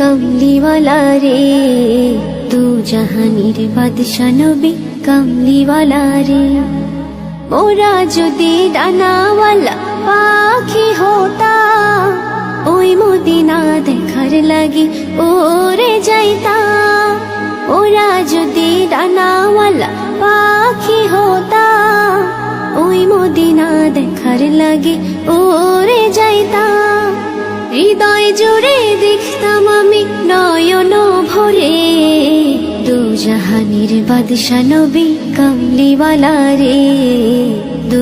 কমলিওয়ালা রে দু জাহানের বাদশা নবী কমলিওয়ালা রে ওরা যদি ডানাওয়ালা পাখি হতা ওই মদিনা দেখার লাগি ওরে যাইতা ওরা যদি ডানাওয়ালা পাখি হতা ওই মদিনা দেখার লাগে ওরে জুড়ে দেখতাম আমি নয়ন ভরে। দু জাহানির বাদশা নবী কামলিওয়ালা রে।